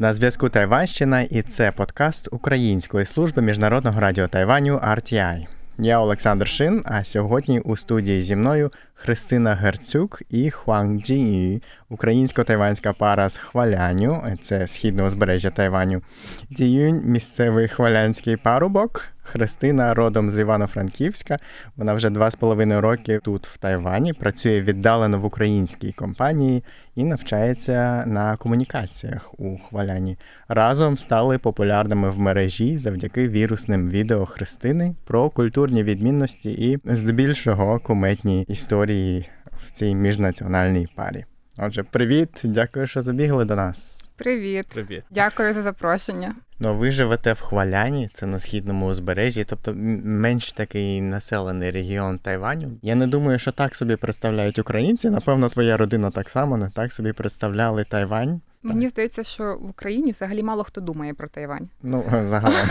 На зв'язку Тайванщина, і це подкаст Української служби міжнародного радіо Тайваню RTI. Я Олександр Шин, а сьогодні у студії зі мною Христина Герцюк і Хуанг Джін'ю, українсько-тайванська пара з Хваляню, це східне узбережжя Тайваню. Діюнь місцевий хвалянський парубок. Христина родом з Івано-Франківська. Вона вже два з половиною роки тут, в Тайвані, працює віддалено в українській компанії і навчається на комунікаціях у Хваляні. Разом стали популярними в мережі завдяки вірусним відео Христини про культурні відмінності і здебільшого куметні історії в цій міжнаціональній парі. Отже, привіт, дякую, що забігли до нас. Привіт, Привіт. дякую за запрошення. Ну, ви живете в Хваляні, це на східному узбережжі, тобто менш такий населений регіон Тайваню. Я не думаю, що так собі представляють українці. Напевно, твоя родина так само не так собі представляли Тайвань. Мені здається, що в Україні взагалі мало хто думає про Тайвань. Ну, загалом.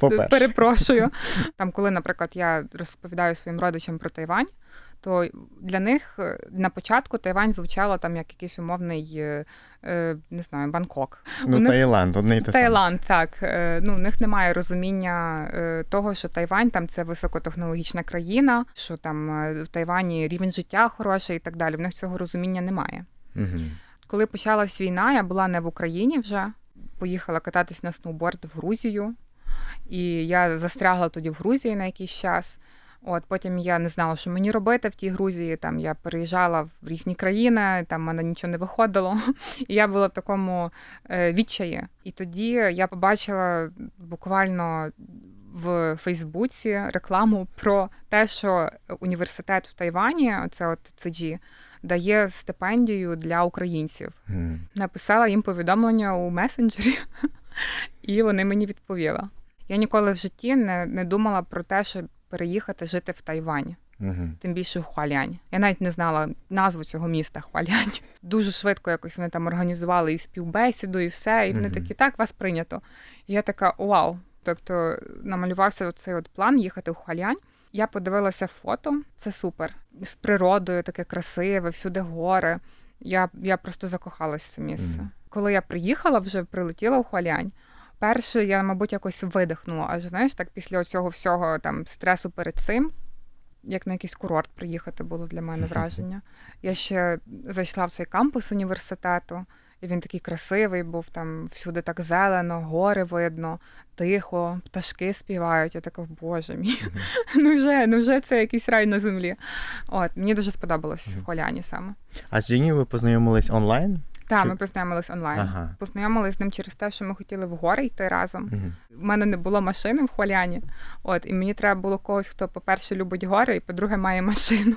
Перепрошую. Там, коли, наприклад, я розповідаю своїм родичам про Тайвань, то для них е, на початку Тайвань звучало там як якийсь умовний, е, е, не знаю, Бангкок. Ну, них- Таїланд, одне й те саме. Так. Ну, в них немає розуміння того, що Тайвань там це високотехнологічна країна, що там в Тайвані рівень життя хороший і так далі. В них цього розуміння немає. Мгм. Коли почалась війна, я була не в Україні вже. Поїхала кататись на сноуборд в Грузію, і я застрягла тоді в Грузії на якийсь час. От потім я не знала, що мені робити в тій Грузії. Там я переїжджала в різні країни, там мене нічого не виходило. І я була в такому е, відчаї. І тоді я побачила буквально в Фейсбуці рекламу про те, що університет в Тайвані, це от CG, дає стипендію для українців. Мгм. Написала їм повідомлення у месенджері, і вони мені відповіли. Я ніколи в житті не, не думала про те, щоб переїхати жити в Тайвань, Мгм. тим більше в Хуалянь. Я навіть не знала назву цього міста Хуалянь. Дуже швидко якось вони там організували і співбесіду, і все. І вони Мгм. такі, так, вас прийнято. І я така, вау. Тобто намалювався цей от план їхати в Хуалянь. Я подивилася фото, це супер. З природою таке красиве, всюди гори. Я, я просто закохалася в це місце. Мгм. Коли я приїхала, вже прилетіла в Хуалянь. Перше, я, мабуть, якось видихнула. Аж знаєш, так після цього всього там стресу перед цим, як на якийсь курорт приїхати було для мене враження. Я ще зайшла в цей кампус університету, і він такий красивий був, там всюди так зелено, гори видно, тихо, пташки співають. Я така, боже мій, ну вже, ну вже це якийсь рай на землі. От, мені дуже сподобалось в Холяні саме. А з Жінію ви познайомились онлайн? Так, Чи- ми познайомились онлайн. Ага. Познайомились з ним через те, що ми хотіли в гори йти разом. Угу. У мене не було машини в Хваляні. От, і мені треба було когось, хто, по-перше, любить гори, і по-друге, має машину.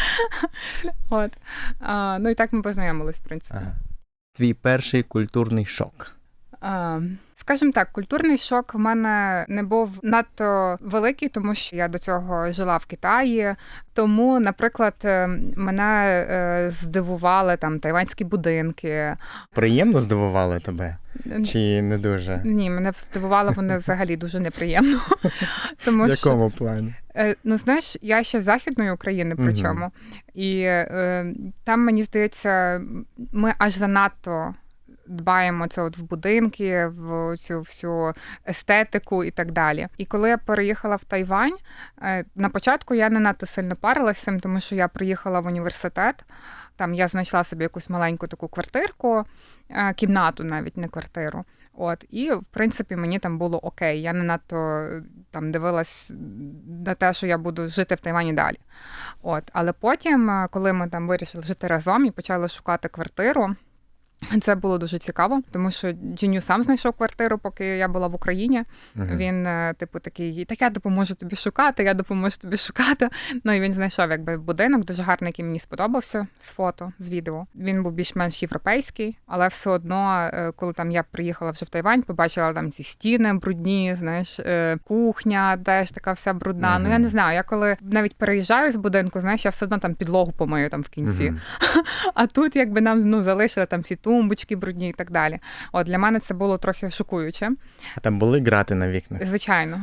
От. А, ну і так ми познайомились, в принципі. Ага. Твій перший культурний шок. А, скажімо так, культурний шок в мене не був надто великий, тому що я до цього жила в Китаї. Тому, наприклад, е, мене е, здивували там тайванські будинки. Приємно здивували тебе? Чи не дуже? Ні, мене здивувало вони взагалі дуже неприємно. Тому В що якому плані? Е, Ну, знаєш, я ще з західної України, причому. І е, там, мені здається, ми аж занадто дбаємо це от в будинки, в цю всю естетику і так далі. І коли я переїхала в Тайвань, е, на початку я не надто сильно парилася цим, тому що я приїхала в університет. Там я знайшла собі якусь маленьку таку квартирку, е, кімнату навіть не квартиру. От, і в принципі мені там було окей. Я не надто е, там дивилась на те, що я буду жити в Тайвані далі. От, але потім, коли ми там вирішили жити разом і почали шукати квартиру. Це було дуже цікаво, тому що Джиню сам знайшов квартиру, поки я була в Україні. Мгм. Він, е, типу, такий, так я допоможу тобі шукати, я допоможу тобі шукати. Ну і він знайшов якби будинок, дуже гарний, який мені сподобався з фото, з відео. Він був більш-менш європейський, але все одно, е, коли там я приїхала вже в Тайвань, побачила там ці стіни брудні, знаєш, е, кухня теж така вся брудна. Ну я не знаю. Я коли навіть переїжджаю з будинку, знаєш, я все одно там підлогу помию там в кінці. Мгм. А тут якби нам ну залишили там всі тумбочки брудні і так далі. От для мене це було трохи шокуюче. А там були грати на вікнах? Звичайно.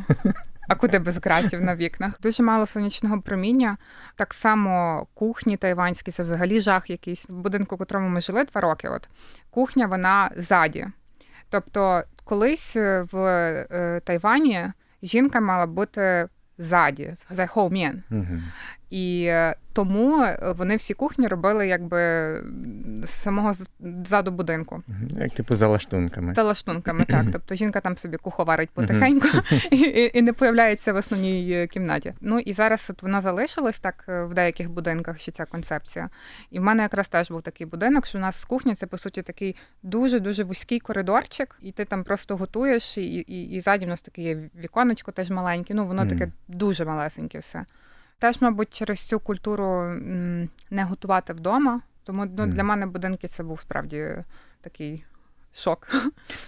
А куди без ґратів на вікнах? Дуже мало сонячного проміння. Так само кухні тайванські, це взагалі жах якийсь. В будинку, в котрому ми жили два роки, от кухня вона ззаді. Тобто, колись е, в е, Тайвані жінка мала бути ззаді, за. Угу. І е, тому е, вони всі кухні робили якби з самого ззаду будинку. Як типу за лаштунками. Та лаштунками, так. Тобто жінка там собі куховарить потихеньку і, і, і не появляється в основній е, кімнаті. Ну і зараз от вона залишилась так в деяких будинках ще ця концепція. І в мене якраз теж був такий будинок, що у нас з кухні це по суті такий дуже дуже вузький коридорчик, і ти там просто готуєш, і, і, і ззаді в нас таке є віконечко теж маленьке. Ну воно таке дуже малесеньке все. Теж, мабуть, через цю культуру не готувати вдома. Тому ну, Мгм. для мене будинки це був справді такий шок.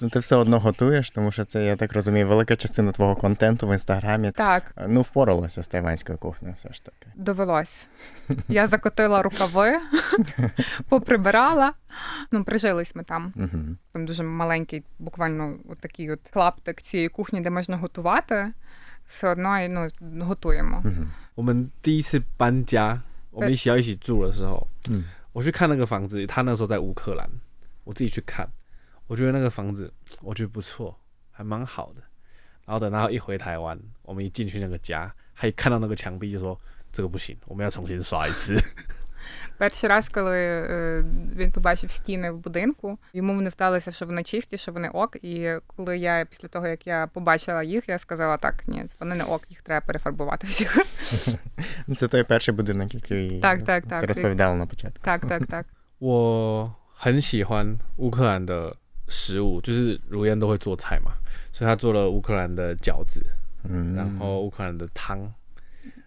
Ну ти все одно готуєш, тому що це, я так розумію, велика частина твого контенту в інстаграмі. Так, Ну, впоралася з тайванською кухнею, все ж таки. довелось. Я закотила рукави, поприбирала. Ну, прижились ми там. Угу. Там дуже маленький, буквально от такий от клаптик цієї кухні, де можна готувати. Все одно ну, готуємо. Угу. 我们第一次搬家，我们一起要一起住的时候，嗯我去看那个房子，他那时候在乌克兰，我自己去看，我觉得那个房子我觉得不错，还蛮好的。然后等到一回台湾，我们一进去那个家，他一看到那个墙壁就说这个不行，我们要重新刷一次。Перший раз, коли е, він побачив стіни в будинку, йому вони здалося, що вони чисті, що вони ок. І коли я після того, як я побачила їх, я сказала, так, ні, вони не ок, їх треба перефарбувати всіх. Ну, Це той перший будинок, який Так, так, так. ти розповідала на початку. Так, так, так. 我很喜欢乌克兰的食物，就是如燕都会做菜嘛，所以他做了乌克兰的饺子， М. 然后乌克兰的汤，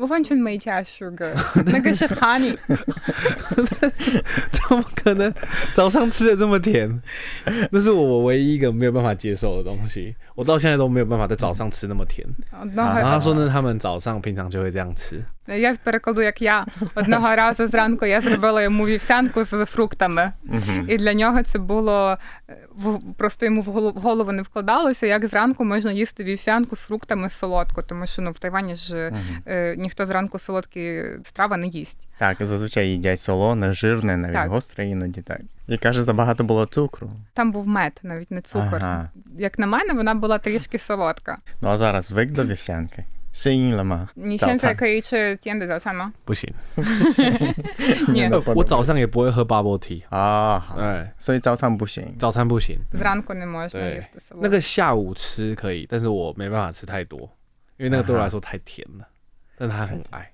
我完全没加 sugar 那个是 honey 怎么可能？早上吃的这么甜？那是我唯一一个没有办法接受的东西我到现在都没有办法在早上吃那么甜。然后他说呢他们早上平常就会这样吃。Я перекладу, як я. Одного разу зранку я зробила йому вівсянку з фруктами. І для нього це було е, в- просто йому в голо- в голову не вкладалося, як зранку можна їсти вівсянку з фруктами солодку, тому що ну в Тайвані ж е, ніхто зранку солодкі страви не їсть. Так, зазвичай їдять солоне, жирне, навіть Так. гостре іноді так. І каже, забагато було цукру. Там був мед, навіть не цукор. Ага. Як на мене, вона була трішки солодка. Ну а зараз звик до вівсянки. 适应了吗？你现在可以吃今天的早餐吗？不行，我早上也不会喝 bubble tea 啊，对，所以早餐不行，早餐不行。那个下午吃可以，但是我没办法吃太多，因为那个对我来说太甜了，但他很爱。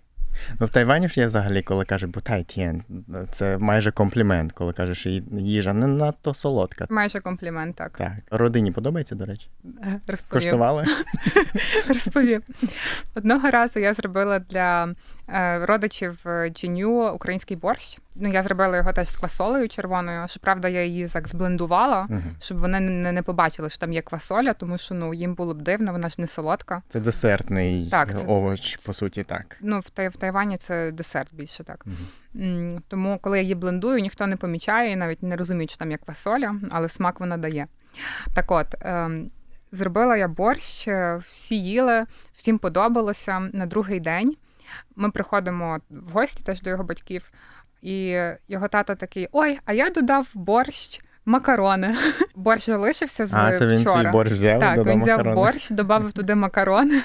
Ну в Тайвані ж є взагалі, коли каже бутайтєн, це майже комплімент, коли кажеш, що їжа не надто солодка. Майже комплімент, так. Так. Родині подобається, до речі? Розповім. Коштували? Розповім. Одного разу я зробила для родичів е, український борщ. Ну, я зробила його теж з квасолею червоною. Щоправда, я її так зблендувала, Мгм. щоб вони не, не побачили, що там є квасоля, тому що ну їм було б дивно, вона ж не солодка. Це десертний Так, це- овоч, по суті, так. Ну, в, Тай- в Тайвані це десерт більше так. М, Тому, коли я її блендую, ніхто не помічає і навіть не розуміє, що там є квасоля, але смак вона дає. Так от, ем, зробила я борщ, е, всі їли, всім подобалося. На другий день ми приходимо в гості теж до його батьків, і його тато такий: Ой, а я додав борщ. Макарони. Борщ залишився з А, це він вчора. твій борщ взяв Так, він взяв макарони? борщ, додав туди макарони.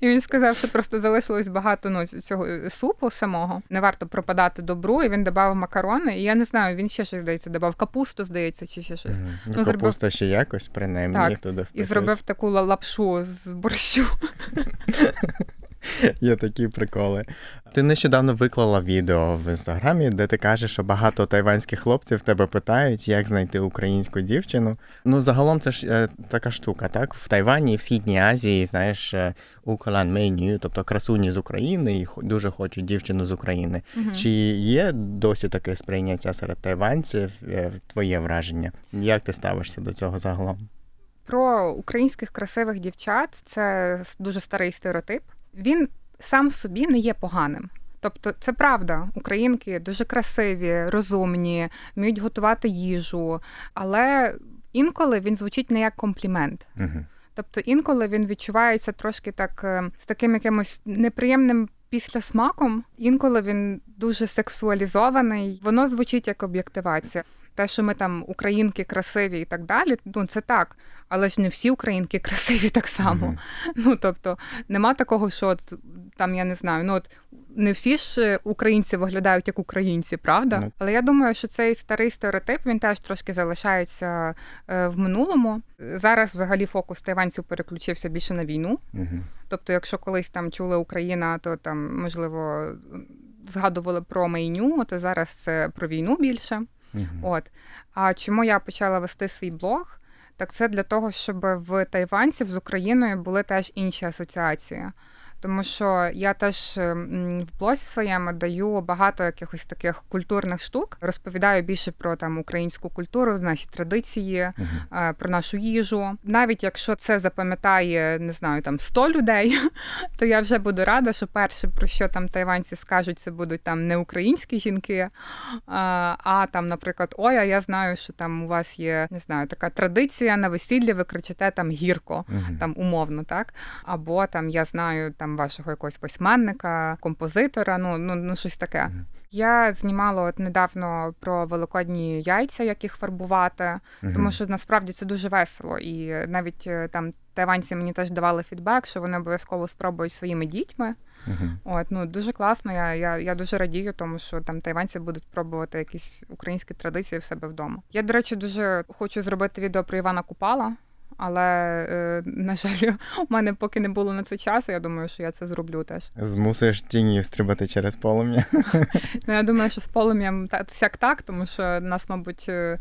І він сказав, що просто залишилось багато ну, цього супу самого. Не варто пропадати добру, і він додав макарони. І я не знаю, він ще щось здається, додав капусту, здається, чи ще щось. Мгм. Ну, Ну, зробив- капуста ще якось, принаймні, Так, туди І зробив таку лапшу з борщу. Є такі приколи. Ти нещодавно виклала відео в інстаграмі, де ти кажеш, що багато тайванських хлопців тебе питають, як знайти українську дівчину. Ну, загалом це ж е, така штука, так? В Тайвані і в Східній Азії, знаєш, е, уколан меню, тобто красуні з України, і дуже хочуть дівчину з України. Чи є досі таке сприйняття серед тайванців? Е, Твоє враження? Як ти ставишся до цього загалом? Про українських красивих дівчат це дуже старий стереотип. Він сам собі не є поганим. Тобто, це правда, українки дуже красиві, розумні, вміють готувати їжу, але інколи він звучить не як комплімент. Угу. Тобто інколи він відчувається трошки так е, з таким якимось неприємним післясмаком. Інколи він дуже сексуалізований. Воно звучить як об'єктивація. Те, що ми там українки красиві і так далі, ну це так, але ж не всі українки красиві так само. Мгм. Ну тобто нема такого, що от, там я не знаю, ну от не всі ж е, українці виглядають як українці, правда? Ну. Але я думаю, що цей старий стереотип він теж трошки залишається е, в минулому. Зараз взагалі фокус тайванців переключився більше на війну. Угу. Тобто, якщо колись там чули Україна, то там можливо згадували про майню, то зараз це про війну більше. Угу. От. А чому я почала вести свій блог? Так це для того, щоб в тайванців з Україною були теж інші асоціації. Тому що я теж в блозі своєму даю багато якихось таких культурних штук, розповідаю більше про там українську культуру, наші традиції, е, про нашу їжу. Навіть якщо це запам'ятає, не знаю, там 100 людей, то я вже буду рада, що перше, про що там тайванці скажуть, це будуть там не українські жінки, а, а там, наприклад, ой, а я знаю, що там у вас є не знаю, така традиція на весіллі, ви кричите там гірко. Угу. Там умовно, так або там я знаю там вашого якогось письменника, композитора, ну ну, ну щось таке. Я знімала от недавно про великодні яйця, як їх фарбувати, тому що насправді це дуже весело. І навіть е, там тайванці мені теж давали фідбек, що вони обов'язково спробують своїми дітьми. Угу. От ну дуже класно. Я, я, я дуже радію, тому що там тайванці будуть пробувати якісь українські традиції в себе вдома. Я, до речі, дуже хочу зробити відео про Івана Купала. Але, е, на жаль, у мене поки не було на це часу. Я думаю, що я це зроблю теж. Змусиш тіні стрибати через полум'я. Ну я думаю, що з полум'ям сяк так, тому що нас, мабуть, е,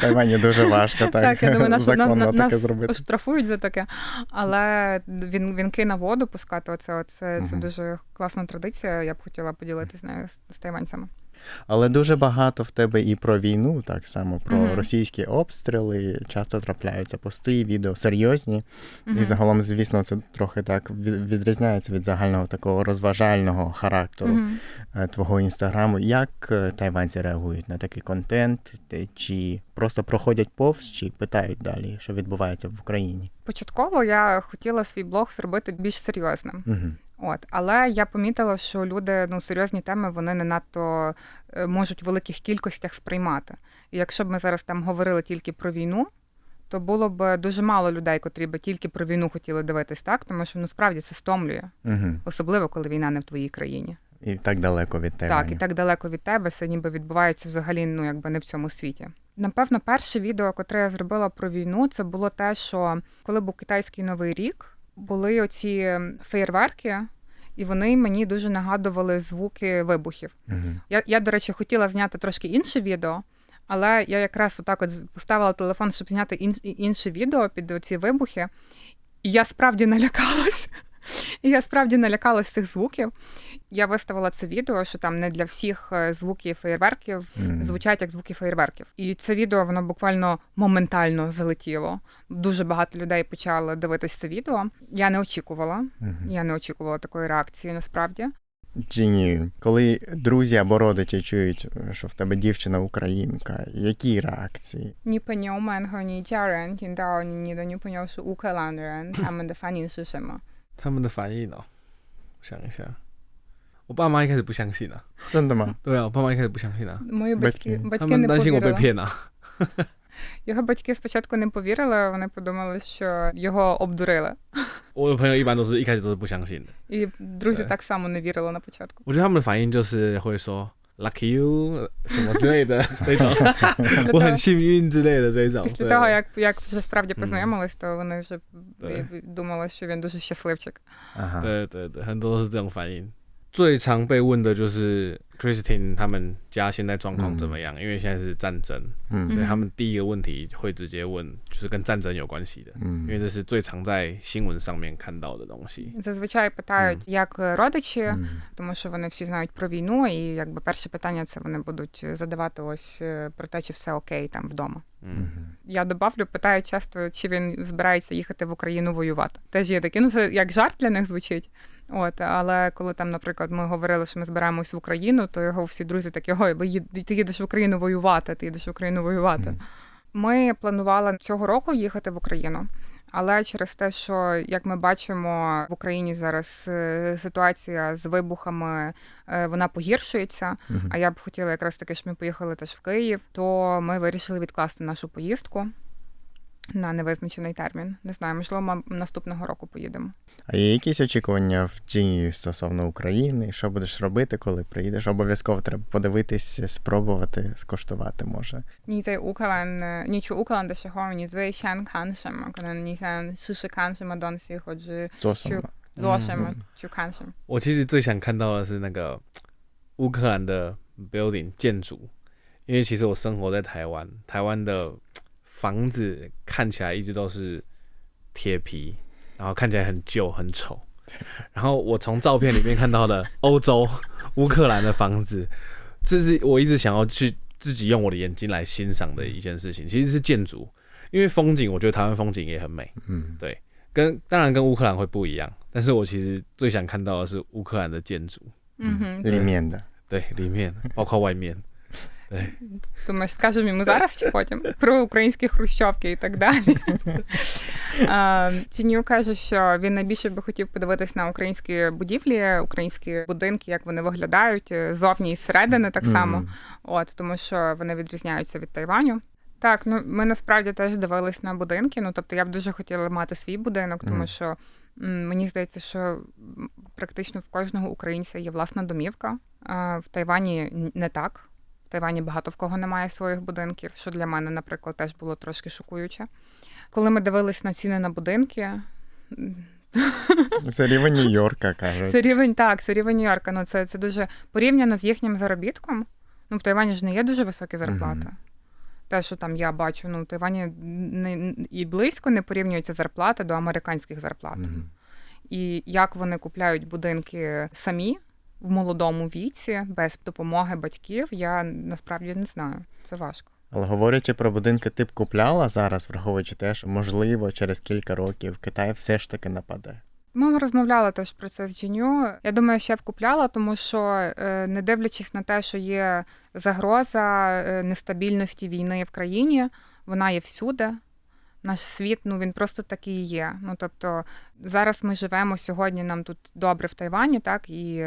Тайвані дуже важко так, так я думаю, нас, на, законно на, таке нас зробити. штрафують за таке. Але він вінки на воду пускати. Оце, оце це Мгм. дуже класна традиція. Я б хотіла поділитися з нею з тайванцями. Але дуже багато в тебе і про війну, так само про Мгм. російські обстріли. Часто трапляються пости, відео серйозні. І загалом, звісно, це трохи так відрізняється від загального такого розважального характеру е, твого інстаграму. Як е, тайванці реагують на такий контент? Чи просто проходять повз, чи питають далі, що відбувається в Україні? Початково я хотіла свій блог зробити більш серйозним. От, але я помітила, що люди ну серйозні теми вони не надто е, можуть в великих кількостях сприймати. І якщо б ми зараз там говорили тільки про війну, то було б дуже мало людей, котрі б тільки про війну хотіли дивитись, так тому що насправді це стомлює, Угу. особливо коли війна не в твоїй країні. І так далеко від Тайваню. Так, і так далеко від тебе, це ніби відбувається взагалі ну якби не в цьому світі. Напевно, перше відео, котре я зробила про війну, це було те, що коли був китайський новий рік, були оці феєрверки, і вони мені дуже нагадували звуки вибухів. Угу. Я, я, до речі, хотіла зняти трошки інше відео, але я якраз отак от поставила телефон, щоб зняти інше відео під ці вибухи. І я справді налякалась. І я справді налякалась цих звуків. Я виставила це відео, що там не для всіх е, звуки феєрверків звучать як звуки феєрверків. І це відео воно буквально моментально залетіло. Дуже багато людей почали дивитись це відео. Я не очікувала. Я не очікувала такої реакції насправді. Чи ні, коли друзі або родичі чують, що в тебе дівчина українка, які реакції? Ні поняв менго ні чарен, ні до ні до ні поняв, що укалан а мене фанін шишема. 他们的反应是什么？他们的反应哦，我想一下，我爸妈一开始不相信啊，真的吗？对啊，我爸妈一开始不相信啊， Мої батьки, Батьки.他 батьки не 们担心我被 повірили. 骗啊。 Його батьки спочатку не повірили, вони подумали, що його обдурили. 我的朋友一般都是一开始都是不相信的， І друзі Так. так само не вірили на початку. 我觉得他们的反应就是会说 lucky you 什么之类的这种，我很幸运之类的这种。 Після 对 того, як, як вже справді Мгм. познайомились, то вони вже Да. думали, що він дуже щасливчик. Ага. 对对对，很多都是这种反应。 最常被问的就是 Christine 他们家现在状况怎么样？因为现在是战争， М. 所以他们第一个问题会直接问，就是跟战争有关系的， М. 因为这是最常在新闻上面看到的东西。 Зазвичай питають, як родичі, М. тому що вони всі знають про війну, і якби перше питання це вони будуть задавати ось е, про те, чи все окей там вдома. 嗯， Мгм. Я добавлю, питають часто, чи він збирається їхати в Україну воювати. Теж є такі, ну це як жарт для них звучить. От, але коли там, наприклад, ми говорили, що ми збираємось в Україну, то його всі друзі такі, ой, їд- ти їдеш в Україну воювати, ти їдеш в Україну воювати. Мгм. Ми планували цього року їхати в Україну. Але через те, що як ми бачимо в Україні зараз е, ситуація з вибухами, е, вона погіршується. Мгм. А я б хотіла якраз таки, щоб ми поїхали теж в Київ, то ми вирішили відкласти нашу поїздку на невизначений термін. Не знаю, можливо, ми наступного року поїдемо. А є якісь очікування в Джинію стосовно України? Що будеш робити, коли приїдеш? Обов'язково треба подивитись, спробувати, скуштувати може. 你在乌克兰呃，你去乌克兰的时候，你最想看什么？可能你想试试看什么东西，或者 Зосом. 做什么，去看什么。我其实最想看到的是那个乌克兰的 building 建筑，因为其实我生活在台湾，台湾的 房子看起来一直都是铁皮然后看起来很旧很丑。然后我从照片里面看到的 欧洲乌克兰的房子这是我一直想要去自己用我的眼睛来欣赏的一件事情其实是建筑因为风景我觉得台湾风景也很美。嗯。对跟当然跟乌克兰会不一样但是我其实最想看到的是乌克兰的建筑。嗯哼里面的。对里面包括外面。Думаєш, скажемо йому зараз чи потім про українські хрущовки і так далі. Тіню каже, що він найбільше би хотів подивитись на українські будівлі, українські будинки, як вони виглядають е, зовні і зсередини так само. От тому, що вони відрізняються від Тайваню. Так, ну ми насправді теж дивились на будинки. Ну тобто я б дуже хотіла мати свій будинок, тому що мені здається, що практично в кожного українця є власна домівка. В Тайвані не так. Тайвані багато в кого немає своїх будинків, що для мене, наприклад, теж було трошки шокуюче. Коли ми дивились на ціни на будинки, Це рівень Нью-Йорка, кажуть. це рівень так, це рівень Нью-Йорка. Ну це, це дуже порівняно з їхнім заробітком. Ну, в Тайвані ж не є дуже високі зарплати. Мгм. Те, що там я бачу, ну в Тайвані не і близько не порівнюються зарплати до американських зарплат. Мгм. І як вони купляють будинки самі в молодому віці, без допомоги батьків, я насправді не знаю. Це важко. Але говорячи про будинки, ти б купляла зараз, враховуючи те, що можливо через кілька років Китай все ж таки нападе. Ми розмовляли теж про це з Дженю. Я думаю, що я б купляла, тому що е, не дивлячись на те, що є загроза е, нестабільності війни в країні, вона є всюди. Наш світ, ну він просто такий є. Ну тобто зараз ми живемо сьогодні. Нам тут добре в Тайвані, так і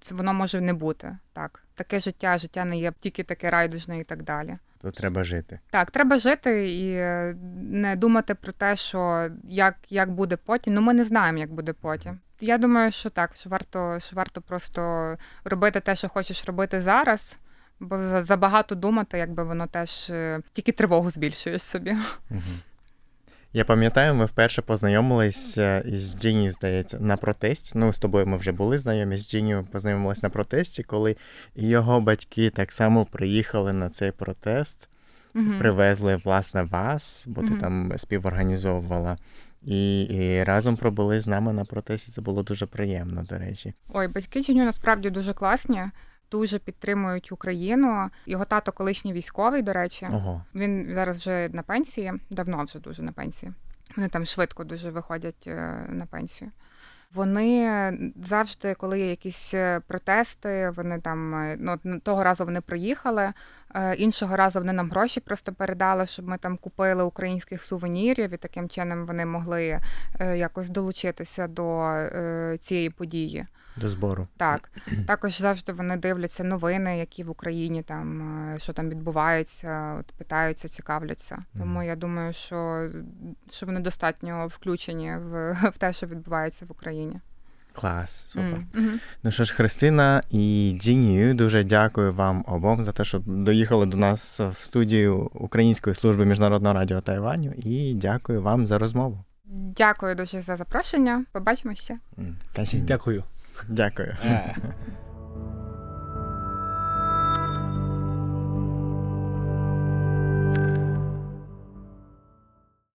це воно може не бути. Так, таке життя, життя не є тільки таке райдужне і так далі. Тут треба жити. Так, треба жити і е, не думати про те, що як, як буде потім. Ну, ми не знаємо, як буде потім. Я думаю, що так, що варто, що варто просто робити те, що хочеш робити зараз, бо забагато думати, якби воно теж е, тільки тривогу збільшуєш собі. Угу. Я пам'ятаю, ми вперше познайомились е, із Джинією, здається, на протесті. Ну, з тобою ми вже були знайомі з Джинією, познайомились на протесті, коли його батьки так само приїхали на цей протест, Мгм. привезли власне вас, бо ти там співорганізовувала. І, і разом пробули з нами на протесті. Це було дуже приємно, до речі. Ой, батьки Дженю насправді дуже класні, дуже підтримують Україну. Його тато колишній військовий, до речі. Ого. Він зараз вже на пенсії, давно вже дуже на пенсії. Вони там швидко дуже виходять е, на пенсію. Вони завжди, коли є якісь е, протести, вони там е, ну, того разу вони приїхали, іншого разу вони нам гроші просто передали, щоб ми там купили українських сувенірів, і таким чином вони могли якось долучитися до цієї події. До збору. Так, також завжди вони дивляться новини, які в Україні там е, що там відбувається, от питаються, цікавляться. Тому я думаю, що, що вони достатньо включені в, в те, що відбувається в Україні. Клас, супер. Мгм. Ну що ж, Христина і Дінію, дуже дякую вам обом за те, що доїхали до нас в студію Української служби міжнародного радіо Тайваню. І дякую вам за розмову. Дякую дуже за запрошення. Побачимо ще. М, Дякую. Дякую. Е.